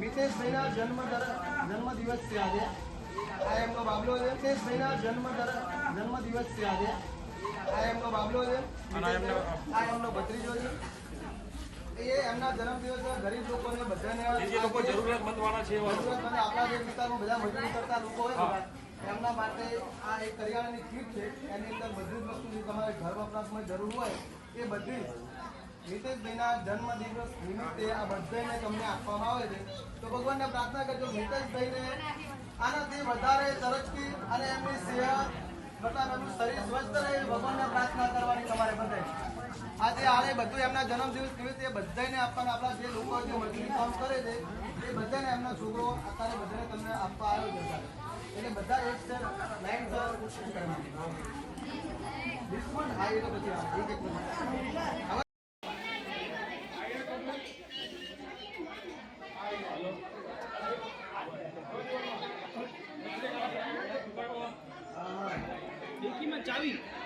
મિતેશભાઈના જન્મ જન્મ જન્મદિવસ છે આજે. આ એમનો બાબલો છે. મિતેશભાઈના જન્મ જન્મ જન્મદિવસ છે આજે. આ એમનો બાબલો છે. આ એમનો ભત્રીજો છે. એ એમના જન્મદિવસ ગરીબ લોકોને બધાને જે લોકો જરૂરિયાતમંદ વાળા છે જરૂરિયાતમંદ આપણા જે વિસ્તારમાં બધા મજૂરી કરતા લોકો હોય એમના માટે આ એક કરિયાણાની કીટ છે. એની અંદર બધી જ વસ્તુ જે તમારે ઘર વપરાશમાં જરૂર હોય એ બધી જ જન્મ જન્મદિવસ નિમિત્તે આ બધાને તમને આપવામાં આવે છે. તો ભગવાનને પ્રાર્થના કરજો મિતેશભાઈને આનાથી વધારે તરક્કી અને એમની સેવા મતલબ એમનું શરીર સ્વસ્થ રહે ભગવાનને પ્રાર્થના કરવાની તમારે બધાય. આજે આને બધું એમના જન્મદિવસ નિમિત્તે બધાને આપવાના, આપણા જે લોકો જે મજૂરી કામ કરે છે, એ બધાને એમનો છોકરો અત્યારે બધાને તમને આપવા આવ્યો છે. એટલે બધા એક છે, લાઈન સર ડિસ્કાઉન્ટ હા એ તો પછી ચાવી.